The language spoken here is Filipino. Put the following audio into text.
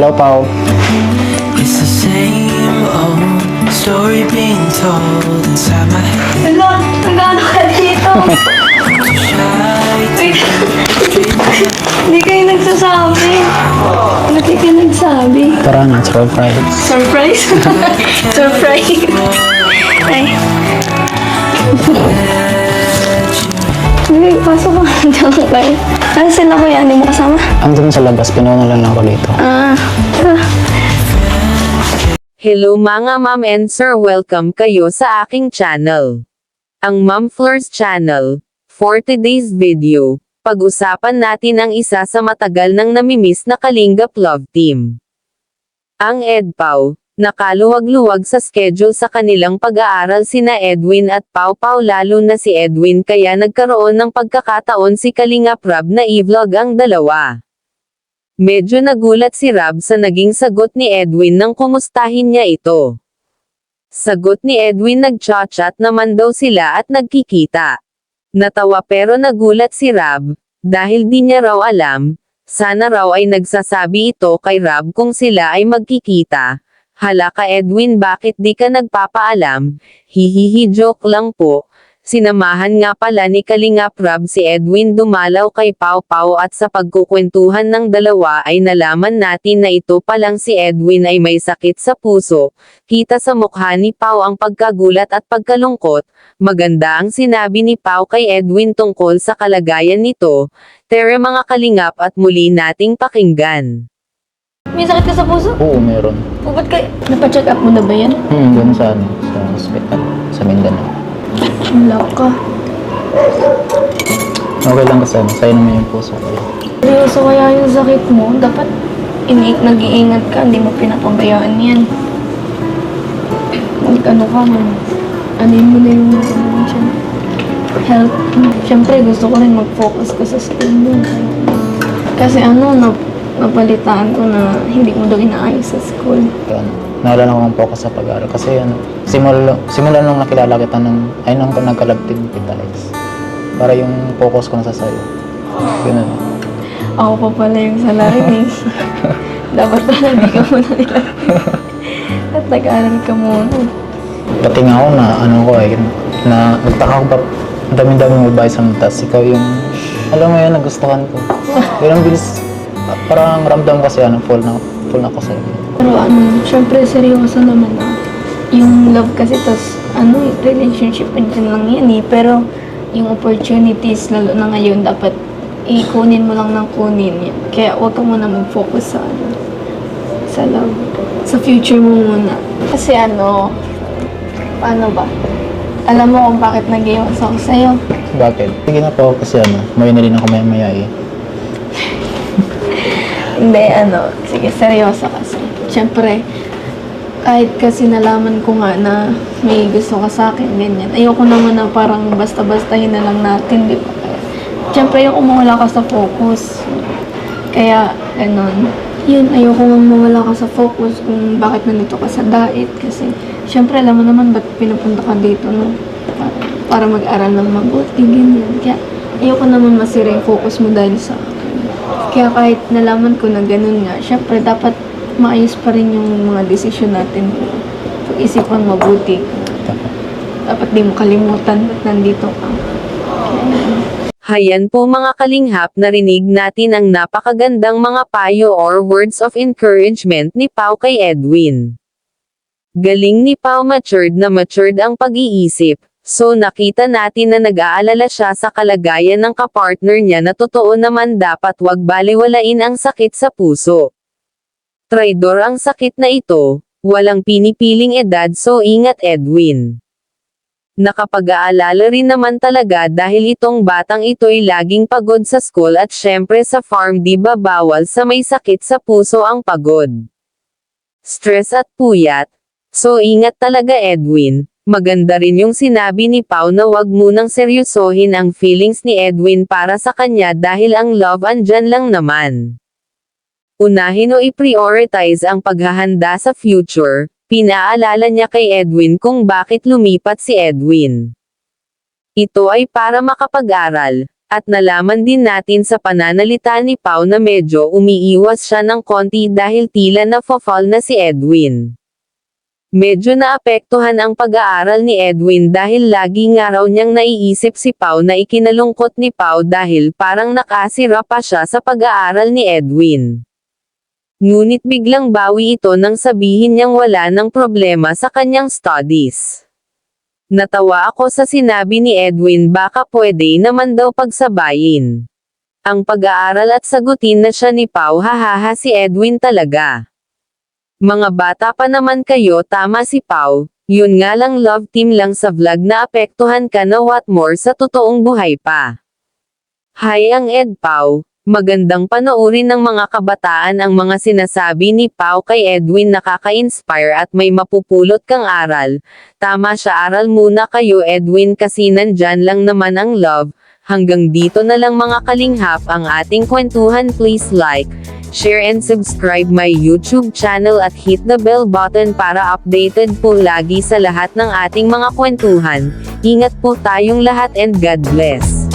Hello. Hello, Pao. It's the same old story being told inside my head. Hala, nagano ka dito? Hindi kayo nagsasabi. Bakit ka nagsabi? Tara na, surprise. Surprise? Surprise. Diyan kayo. Ano sila ko yan? Hindi mo kasama? Andun sa labas, pinuno lang ako dito. Ah. Hello mga ma'am and sir, welcome kayo sa aking channel. Ang Ma'am Flores Channel. For today's video, pag-usapan natin ang isa sa matagal nang namimiss na Kalingap Love Team. Ang EDPAW, nakaluwag-luwag sa schedule sa kanilang pag-aaral sina Edwin at Pau Pau lalo na si Edwin kaya nagkaroon ng pagkakataon si Kalingap Rab na i-vlog ang dalawa. Medyo nagulat si Rab sa naging sagot ni Edwin nang kumustahin niya ito. Sagot ni Edwin nagchat-chat naman daw sila at nagkikita. Natawa pero nagulat si Rab, dahil di niya raw alam, sana raw ay nagsasabi ito kay Rab kung sila ay magkikita. Hala ka Edwin bakit di ka nagpapaalam? Hihihi joke lang po. Sinamahan nga pala ni Kalingap Rab si Edwin dumalaw kay Pau Pau at sa pagkukwentuhan ng dalawa ay nalaman natin na ito palang si Edwin ay may sakit sa puso. Kita sa mukha ni Pau ang pagkagulat at pagkalungkot. Maganda ang sinabi ni Pau kay Edwin tungkol sa kalagayan nito. Tere mga kalingap at muli nating pakinggan. May sakit ka sa puso? Oo, meron. O, ba't kayo? Napacheck up mo na ba yan? Hmm, dun sa, ano, sa hospital. Sa Mindanao. Wala ka. Okay lang kasi, ano, sa'yo naman yung puso ko. Seryoso kaya yung sakit mo? Dapat ini nag-iingat ka, hindi mo pinapabayaan yan. Mag ano ka man. Anin mo na yung ano siya. Health. Siyempre, gusto ko rin mag-focus ka sa school mo. Kasi ano, na, napalitaan ko na hindi mo daw inaayos sa school. Ano, nawala na akong focus sa pag-aaral. Kasi, ano, simula, simula nung nakilala kita nung, ay nung nagkalabtin kita, Lex. Para yung focus ko na sa sayo. Ganun. Ako pa pala yung salary eh. Dapat pala hindi ka muna nila. At nag-aaral ka muna. Pati nga ako na, ano ko eh, na nagtaka ko ba, dami-dami mo ba sa tas ikaw yung, alam mo yun, nagustuhan ko. Pero ang bilis, parang ramdam kasi ano, full na, full na ako sa'yo. Pero ano, syempre seryoso naman na. Yung love kasi, tas ano, relationship andyan lang yan eh. Pero yung opportunities, lalo na ngayon, dapat ikunin mo lang ng kunin yan. Kaya huwag ka muna mag-focus sa ano, sa love. Sa future mo muna. Kasi ano, paano ba? Alam mo kung bakit nag-iwas ako sa'yo. Bakit? Sige na po kasi ano, may na rin ako maya-maya eh. Hindi, ano, sige, seryoso kasi. Siyempre, kahit kasi nalaman ko nga na may gusto ka sa akin, ganyan. Ayoko naman na parang basta-bastahin na lang natin, di ba? Siyempre, ayoko mawala ka sa focus. Kaya, ganun. Yun, ayoko mang mawala ka sa focus kung bakit nandito ka sa diet. Kasi, siyempre, alam mo naman ba't pinupunta ka dito, no? Para, para mag-aral ng mabuti, ganyan. Kaya, ayoko naman masira yung focus mo dahil sa. Kaya kahit nalaman ko na ganun nga, syempre dapat maayos pa rin yung mga desisyon natin. Pag-isipan mabuti. Dapat di mo kalimutan ba't nandito ka. Hayan po mga kalinghap narinig natin ang napakagandang mga payo or words of encouragement ni Pau kay Edwin. Galing ni Pau matured na matured ang pag-iisip, so nakita natin na nag-aalala siya sa kalagayan ng kapartner niya na totoo naman dapat wag baliwalain ang sakit sa puso. Traidor ang sakit na ito, walang pinipiling edad so ingat Edwin. Nakapag-aalala rin naman talaga dahil itong batang ito'y laging pagod sa school at syempre sa farm di ba bawal sa may sakit sa puso ang pagod. Stress at puyat. So ingat talaga Edwin. Maganda rin yung sinabi ni Pau na wag munang seryosohin ang feelings ni Edwin para sa kanya dahil ang love andyan lang naman. Unahin o i-prioritize ang paghahanda sa future, pinaalala niya kay Edwin kung bakit lumipat si Edwin. Ito ay para makapag-aral, At nalaman din natin sa pananalita ni Pau na medyo umiiwas siya ng konti dahil tila na fall na si Edwin. Medyo naapektuhan ang pag-aaral ni Edwin dahil lagi nga raw niyang naiisip si Pau na ikinalungkot ni Pau dahil parang nakasira pa siya sa pag-aaral ni Edwin. Ngunit biglang bawi ito nang sabihin niyang wala ng problema sa kanyang studies. Natawa ako sa sinabi ni Edwin baka pwede naman daw pagsabayin. Ang pag-aaral at sagutin na siya ni Pau hahaha si Edwin talaga. Mga bata pa naman kayo tama si Pau, yun nga lang love team lang sa vlog na apektuhan ka na what more sa totoong buhay pa. Hi ang Ed Pau, magandang panoorin ng mga kabataan ang mga sinasabi ni Pau kay Edwin nakaka-inspire at may mapupulot kang aral. Tama siya aral muna kayo Edwin kasi nandyan lang naman ang love. Hanggang dito na lang mga kalinghap ang ating kwentuhan please like, share and subscribe my YouTube channel at hit the bell button para updated po lagi sa lahat ng ating mga kwentuhan. Ingat po tayong lahat and God bless.